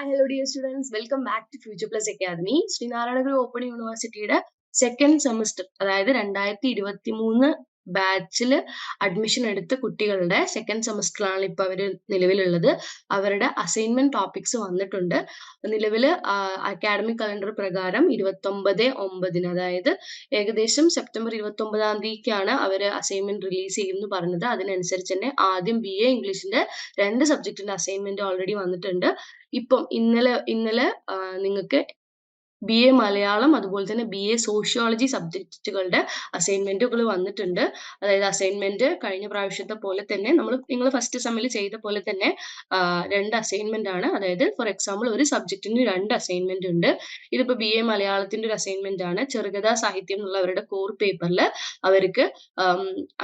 Hi hello dear students welcome back to future plus academy Sreenarayanaguru open യൂണിവേഴ്സിറ്റിയുടെ second semester അതായത് രണ്ടായിരത്തി ഇരുപത്തി മൂന്ന് ബാച്ചിൽ അഡ്മിഷൻ എടുത്ത കുട്ടികളുടെ സെക്കൻഡ് സെമസ്റ്ററിലാണ് ഇപ്പൊ അവർ നിലവിലുള്ളത്. അവരുടെ അസൈൻമെന്റ് ടോപ്പിക്സ് വന്നിട്ടുണ്ട്. നിലവിൽ അക്കാഡമിക് കലണ്ടർ പ്രകാരം ഇരുപത്തൊമ്പത് ഒമ്പതിന് അതായത് ഏകദേശം സെപ്റ്റംബർ ഇരുപത്തി ഒമ്പതാം തീയതിക്കാണ് അവർ അസൈൻമെന്റ് റിലീസ് ചെയ്യുമെന്ന് പറഞ്ഞത്. അതിനനുസരിച്ച് തന്നെ ആദ്യം ബി എ ഇംഗ്ലീഷിന്റെ രണ്ട് സബ്ജക്റ്റിന്റെ അസൈൻമെന്റ് ഓൾറെഡി വന്നിട്ടുണ്ട്. ഇപ്പം ഇന്നലെ ഇന്നലെ നിങ്ങൾക്ക് ബി എ മലയാളം അതുപോലെ തന്നെ ബി എ സോഷ്യോളജി സബ്ജക്റ്റുകളുടെ അസൈൻമെന്റുകൾ വന്നിട്ടുണ്ട്. അതായത് അസൈൻമെന്റ് കഴിഞ്ഞ പ്രാവശ്യത്തെ പോലെ തന്നെ നമ്മൾ നിങ്ങൾ ഫസ്റ്റ് സെമ്മിൽ ചെയ്ത പോലെ തന്നെ രണ്ട് അസൈൻമെന്റ് ആണ്. അതായത് ഫോർ എക്സാമ്പിൾ ഒരു സബ്ജക്റ്റിന് രണ്ട് അസൈൻമെന്റ് ഉണ്ട്. ഇതിപ്പോ ബി എ മലയാളത്തിന്റെ ഒരു അസൈൻമെന്റ് ആണ്. ചെറുകഥാ സാഹിത്യം എന്നുള്ള അവരുടെ കോർ പേപ്പറിൽ അവർക്ക്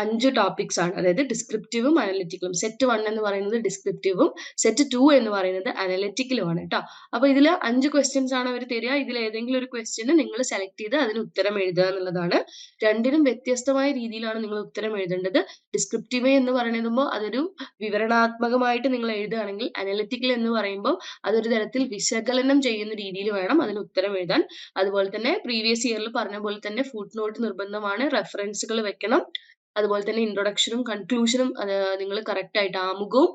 അഞ്ച് ടോപ്പിക്സ് ആണ്. അതായത് ഡിസ്ക്രിപ്റ്റീവും അനലിറ്റിക്കലും സെറ്റ് വൺ എന്ന് പറയുന്നത് ഡിസ്ക്രിപ്റ്റീവും സെറ്റ് ടു എന്ന് പറയുന്നത് അനലിറ്റിക്കലും ആണ് കേട്ടോ അപ്പൊ ഇതിൽ അഞ്ച് ക്വസ്റ്റ്യൻസ് ആണ് അവർ തരിക. ഇതിൽ ഏതെങ്കിലും ഒരു ക്വസ്റ്റ്യന് നിങ്ങൾ സെലക്ട് ചെയ്ത് അതിന് ഉത്തരം എഴുതുക എന്നുള്ളതാണ്. രണ്ടിനും വ്യത്യസ്തമായ രീതിയിലാണ് നിങ്ങൾ ഉത്തരം എഴുതേണ്ടത്. ഡിസ്ക്രിപ്റ്റീവ് എന്ന് പറയുമ്പോൾ അതൊരു വിവരണാത്മകമായിട്ട് നിങ്ങൾ എഴുതുകയാണെങ്കിൽ അനലിറ്റിക്കൽ എന്ന് പറയുമ്പോൾ അതൊരു തരത്തിൽ വിശകലനം ചെയ്യുന്ന രീതിയിൽ വേണം അതിന് ഉത്തരം എഴുതാൻ. അതുപോലെ തന്നെ പ്രീവിയസ് ഇയറിൽ പറഞ്ഞ പോലെ തന്നെ ഫുഡ് നോട്ട് നിർബന്ധമാണ് റെഫറൻസുകൾ വെക്കണം. അതുപോലെ തന്നെ ഇൻട്രൊഡക്ഷനും കൺക്ലൂഷനും നിങ്ങൾ കറക്റ്റ് ആയിട്ട് ആമുഖവും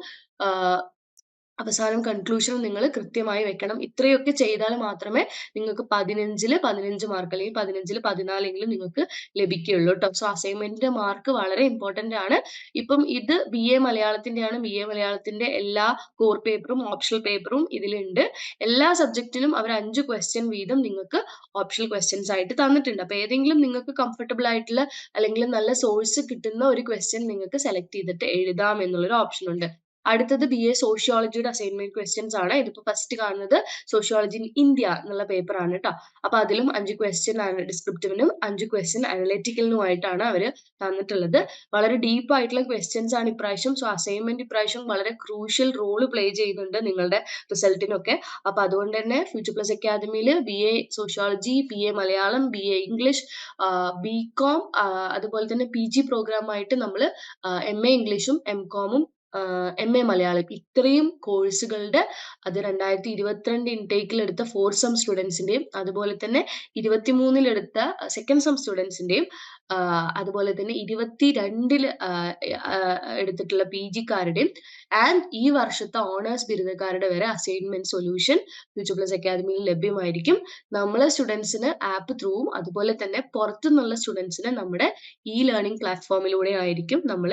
അവസാനം കൺക്ലൂഷനും നിങ്ങൾ കൃത്യമായി വെക്കണം. ഇത്രയൊക്കെ ചെയ്താൽ മാത്രമേ നിങ്ങൾക്ക് പതിനഞ്ചിൽ പതിനഞ്ച് മാർക്ക് അല്ലെങ്കിൽ പതിനഞ്ചിൽ പതിനാലെങ്കിലും നിങ്ങൾക്ക് ലഭിക്കുകയുള്ളൂ കേട്ടോ സോ അസൈൻമെന്റിന്റെ മാർക്ക് വളരെ ഇമ്പോർട്ടന്റ് ആണ്. ഇപ്പം ഇത് ബി എ മലയാളത്തിന്റെയാണ് ബി എ മലയാളത്തിന്റെ എല്ലാ കോർ പേപ്പറും ഓപ്ഷണൽ പേപ്പറും ഇതിലുണ്ട്. എല്ലാ സബ്ജക്റ്റിലും അവർ അഞ്ച് ക്വസ്റ്റ്യൻ വീതം നിങ്ങൾക്ക് ഓപ്ഷണൽ ക്വസ്റ്റ്യൻസ് ആയിട്ട് തന്നിട്ടുണ്ട്. അപ്പൊ ഏതെങ്കിലും നിങ്ങൾക്ക് കംഫർട്ടബിൾ ആയിട്ടുള്ള അല്ലെങ്കിൽ നല്ല സോഴ്സ് കിട്ടുന്ന ഒരു ക്വസ്റ്റ്യൻ നിങ്ങൾക്ക് സെലക്ട് ചെയ്തിട്ട് എഴുതാം എന്നുള്ളൊരു ഓപ്ഷൻ ഉണ്ട്. അടുത്തത് ബി എ സോഷ്യോളജിയുടെ അസൈൻമെന്റ് ക്വസ്റ്റ്യൻസ് ആണ്. ഇതിപ്പോ ഫസ്റ്റ് കാണുന്നത് സോഷ്യോളജി ഇൻ ഇന്ത്യ എന്നുള്ള പേപ്പർ ആണ് കേട്ടോ അപ്പൊ അതിലും അഞ്ച് ക്വസ്റ്റ്യൻ ഡിസ്ക്രിപ്റ്റീവിനും അഞ്ച് ക്വസ്റ്റ്യൻ അനലറ്റിക്കലിനുമായിട്ടാണ് അവർ തന്നിട്ടുള്ളത്. വളരെ ഡീപ്പ് ആയിട്ടുള്ള ക്വസ്റ്റ്യൻസ് ആണ് ഇപ്രാവശ്യം. സോ അസൈൻമെന്റ് ഇപ്രാവശ്യം വളരെ ക്രൂഷ്യൽ റോൾ പ്ലേ ചെയ്യുന്നുണ്ട് നിങ്ങളുടെ റിസൾട്ടിനൊക്കെ അപ്പൊ അതുകൊണ്ട് തന്നെ ഫ്യൂച്ചർ പ്ലസ് അക്കാദമിയിൽ B A sociology B A Malayalam B A English B com അതുപോലെ തന്നെ പി ജി പ്രോഗ്രാമായിട്ട് നമ്മൾ എം എ ഇംഗ്ലീഷും എം കോമും എം എ മലയാളം. ഇത്രയും കോഴ്സുകളുടെ അത് രണ്ടായിരത്തി ഇരുപത്തിരണ്ട് ഇൻടേക്കിൽ എടുത്ത ഫോർ സം സ്റ്റുഡൻസിന്റെയും അതുപോലെ തന്നെ ഇരുപത്തിമൂന്നിൽ എടുത്ത സെക്കൻഡ് സം സ്റ്റുഡൻസിന്റെയും അതുപോലെ തന്നെ ഇരുപത്തി രണ്ടിൽ എടുത്തിട്ടുള്ള പി ജിക്കാരുടെയും ആൻഡ് ഈ വർഷത്തെ ഓണേഴ്സ് ബിരുദക്കാരുടെ വരെ അസൈൻമെന്റ് സൊല്യൂഷൻ ഫ്യൂച്ചർ പ്ലസ് അക്കാദമിയിൽ ലഭ്യമായിരിക്കും. നമ്മളെ സ്റ്റുഡൻസിന് ആപ്പ് ത്രൂവും അതുപോലെ തന്നെ പുറത്തുനിന്നുള്ള സ്റ്റുഡൻസിന് നമ്മുടെ ഇ ലേണിംഗ് പ്ലാറ്റ്ഫോമിലൂടെ ആയിരിക്കും നമ്മൾ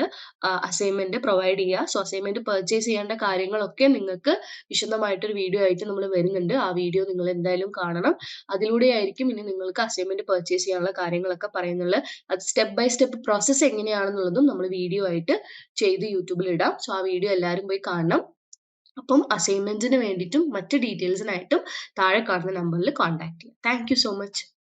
അസൈൻമെന്റ് പ്രൊവൈഡ് ചെയ്യുക. സോ അസൈൻമെന്റ് പർച്ചേസ് ചെയ്യേണ്ട കാര്യങ്ങളൊക്കെ നിങ്ങൾക്ക് വിശദമായിട്ടൊരു വീഡിയോ ആയിട്ട് നമ്മൾ വരുന്നുണ്ട്. ആ വീഡിയോ നിങ്ങൾ എന്തായാലും കാണണം. അതിലൂടെ ആയിരിക്കും ഇനി നിങ്ങൾക്ക് അസൈൻമെന്റ് പർച്ചേസ് ചെയ്യാനുള്ള കാര്യങ്ങളൊക്കെ പറയുന്നുള്ളത്. അത് സ്റ്റെപ്പ് ബൈ സ്റ്റെപ്പ് പ്രോസസ്സ് എങ്ങനെയാണെന്നുള്ളതും നമ്മൾ വീഡിയോ ആയിട്ട് ചെയ്ത് യൂട്യൂബിൽ ഇടാം. സോ ആ വീഡിയോ എല്ലാവരും പോയി കാണണം. അപ്പം അസൈൻമെന്റിന് വേണ്ടിയിട്ടും മറ്റ് ഡീറ്റെയിൽസിനായിട്ടും താഴെ കാണുന്ന നമ്പറിൽ കോൺടാക്ട് ചെയ്യാം. Thank so much